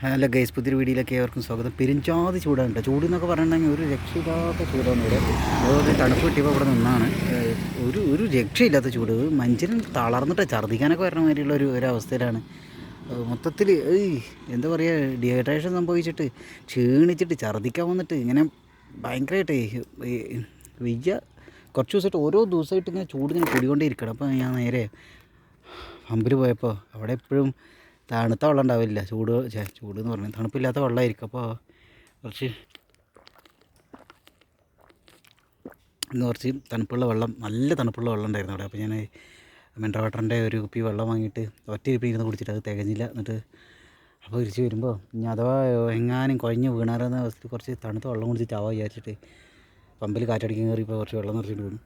Hello guys പുതിയ വീഡിയോയിലേക്ക് ഏവർക്കും സ്വാഗതം. പെരിഞ്ചാതി ചൂടാണ് ചൂട് എന്നൊക്കെ പറഞ്ഞിട്ടുണ്ടെങ്കിൽ ഒരു രക്ഷയില്ലാത്ത ചൂടാണ് ഇവിടെ. അതുപോലെ തണുപ്പ് കിട്ടിയപ്പോൾ ഇവിടെ നിന്നാണ്. ഒരു ഒരു രക്ഷയില്ലാത്ത ചൂട്. മനുഷ്യൻ തളർന്നിട്ട് ഛർദ്ദിക്കാനൊക്കെ വരണ മാതിരിയുള്ള ഒരു ഒരവസ്ഥയിലാണ് മൊത്തത്തിൽ ഏയ് എന്താ പറയുക ഡീഹൈഡ്രേഷൻ സംഭവിച്ചിട്ട് ക്ഷീണിച്ചിട്ട് ഛർദ്ദിക്കാൻ വന്നിട്ട് ഇങ്ങനെ ഭയങ്കരമായിട്ട് വയ്യ കുറച്ച് ദിവസമായിട്ട് ഓരോ ദിവസമായിട്ട് ഇങ്ങനെ ചൂട് ഇങ്ങനെ കൂടിക്കൊണ്ടേ ഇരിക്കണം അപ്പോൾ ഞാൻ നേരെ പമ്പിൽ പോയപ്പോൾ അവിടെ എപ്പോഴും തണുത്ത വെള്ളം ഉണ്ടാവില്ല ചൂട് ചൂട് എന്ന് പറഞ്ഞാൽ തണുപ്പില്ലാത്ത വെള്ളമായിരിക്കും. അപ്പോൾ കുറച്ച് ഇന്ന് കുറച്ച് തണുപ്പുള്ള വെള്ളം നല്ല തണുപ്പുള്ള വെള്ളം ഉണ്ടായിരുന്നു അവിടെ. അപ്പോൾ ഞാൻ മിനറൽ വാട്ടറിന്റെ ഒരു കുപ്പി വെള്ളം വാങ്ങിയിട്ട് ഒറ്റ കുപ്പി ഇരുന്ന് കുടിച്ചിട്ട് അത് തികഞ്ഞില്ല. എന്നിട്ട് അപ്പോൾ തിരിച്ച് വരുമ്പോൾ ഇനി അഥവാ എങ്ങാനും കുഴഞ്ഞ് വീണാരെന്ന അവസ്ഥയിൽ കുറച്ച് തണുത്ത വെള്ളം കുടിച്ചിട്ട് ആവാ വിചാരിച്ചിട്ട് പമ്പിൽ കാറ്റടിക്കാൻ കയറിയപ്പോൾ കുറച്ച് വെള്ളം നിറച്ചിട്ട് വീണു.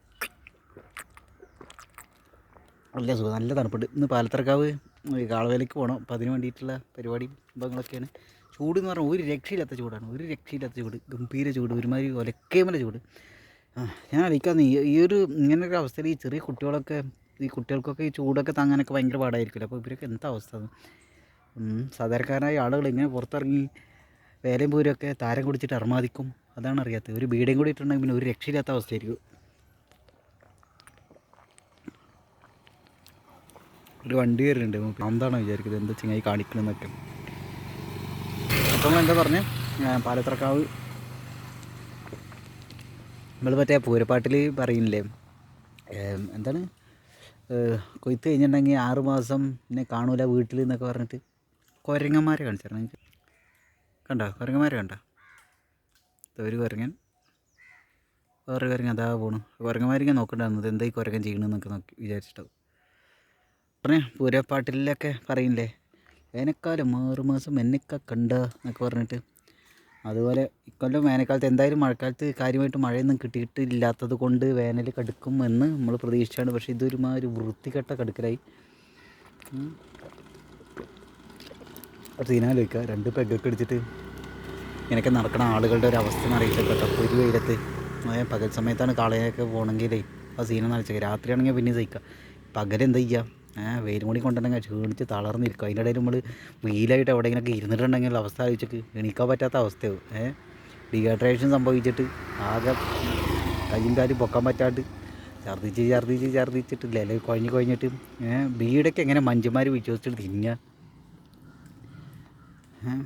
നല്ല സുഖം നല്ല തണുപ്പുണ്ട്. ഇന്ന് പാലത്തറക്കാവ് ഈ കാളവേലയ്ക്ക് പോകണം അപ്പോൾ അതിന് വേണ്ടിയിട്ടുള്ള പരിപാടി സംഭവങ്ങളൊക്കെയാണ് ചൂട് എന്ന് പറഞ്ഞാൽ ഒരു രക്ഷയില്ലാത്ത ചൂടാണ്. ഒരു രക്ഷയില്ലാത്ത ചൂട്. ഗംഭീര ചൂട്. ഒരുമാതിരി ഒലക്കേമല ചൂട്. ഞാൻ അറിയിക്കാന്ന് ഈ ഒരു ഇങ്ങനൊരു അവസ്ഥയിൽ ഈ ചെറിയ കുട്ടികളൊക്കെ ഈ കുട്ടികൾക്കൊക്കെ ഈ ചൂടൊക്കെ താങ്ങാനൊക്കെ ഭയങ്കര പാടായിരിക്കില്ല അപ്പോൾ ഇവരൊക്കെ എന്താ അവസ്ഥ? സാധാരണക്കാരനായ ആളുകൾ ഇങ്ങനെ പുറത്തിറങ്ങി വേലയും പൂരമൊക്കെ താരം കുടിച്ചിട്ട് അർമാദിക്കും. അതാണ് അറിയാത്തത്. ഒരു ബീഡയും കൂടി ഇട്ടുണ്ടെങ്കിൽ പിന്നെ ഒരു രക്ഷയില്ലാത്ത അവസ്ഥയായിരിക്കും. ഒരു വണ്ടി വരുന്നുണ്ട്. എന്താണോ വിചാരിക്കുന്നത്. എന്താ ചിങ്ങായി കാണിക്കണമെന്നൊക്കെ അപ്പം എന്താ പറഞ്ഞു? പാലത്തറക്കാവ് നമ്മൾ മറ്റേ പൂരപ്പാട്ടിൽ പറയുന്നില്ലേ എന്താണ്? കൊയ്ത്ത് കഴിഞ്ഞിട്ടുണ്ടെങ്കിൽ ആറ് മാസം പിന്നെ കാണൂല വീട്ടിൽ എന്നൊക്കെ പറഞ്ഞിട്ട് കുരങ്ങന്മാരെ കാണിച്ചിരുന്നു എനിക്ക്. കണ്ടോ? കുരങ്ങന്മാരെ കണ്ടോ? ഒരു കുരങ്ങൻ. വേറെ കുരങ്ങൻ അതാ പോണു. കുരങ്ങന്മാരിങ്ങനെ നോക്കണ്ടായിരുന്നത് എന്താ ഈ കുരങ്ങൻ ചെയ്യണമെന്നൊക്കെ നോക്കി വിചാരിച്ചിട്ടാവും. പറഞ്ഞേ പൂരപ്പാട്ടിലൊക്കെ പറയില്ലേ? വേനൽക്കാലം ആറുമാസം എന്നൊക്കെ കണ്ട എന്നൊക്കെ പറഞ്ഞിട്ട്. അതുപോലെ ഇക്കൊല്ലം വേനൽക്കാലത്ത് എന്തായാലും മഴക്കാലത്ത് കാര്യമായിട്ട് മഴയൊന്നും കിട്ടിയിട്ടില്ലാത്തത് കൊണ്ട് വേനൽ കടുക്കും എന്ന് നമ്മൾ പ്രതീക്ഷിച്ചാണ്. പക്ഷേ ഇതൊരുമാതിരി വൃത്തികെട്ട കടുക്കലായി. സീനാലോചിക്കുക രണ്ട് പെഗൊക്കെ അടിച്ചിട്ട് ഇങ്ങനെയൊക്കെ നടക്കുന്ന ആളുകളുടെ ഒരു അവസ്ഥ അറിയില്ല കേട്ടോ. ഒരു വെയിലത്ത് പകൽ സമയത്താണ് കാളയൊക്കെ പോകണമെങ്കിലേ ആ സീനെന്ന് അടിച്ചത് രാത്രിയാണെങ്കിൽ പിന്നെ സഹിക്കുക പകലെന്താ ചെയ്യുക വെയിലും കൂടി കൊണ്ടുണ്ടെങ്കിൽ ക്ഷീണിച്ച് തളർന്നിരിക്കും. അതിന്റെ ഇടയിൽ നമ്മൾ വെയിലായിട്ട് എവിടെയെങ്കിലൊക്കെ ഇരുന്നിട്ടുണ്ടെങ്കിൽ അവസ്ഥ ആലോചിച്ചിട്ട് എണീക്കാൻ പറ്റാത്ത അവസ്ഥയാവും. ഏഹ് ഡീഹൈഡ്രേഷൻ സംഭവിച്ചിട്ട് ആകെ കയ്യും കാലും പൊക്കാൻ പറ്റാണ്ട് ഛർദ്ദിച്ച് ഛർദ്ദിച്ച് ഛർദ്ദിച്ചിട്ട് ലെല കുഴഞ്ഞ് കുഴഞ്ഞിട്ട് ഏഹ് ബീഡൊക്കെ എങ്ങനെ മഞ്ചന്മാർ വിശ്വസിച്ചിട്ട് തിന്നുക ഏഹ്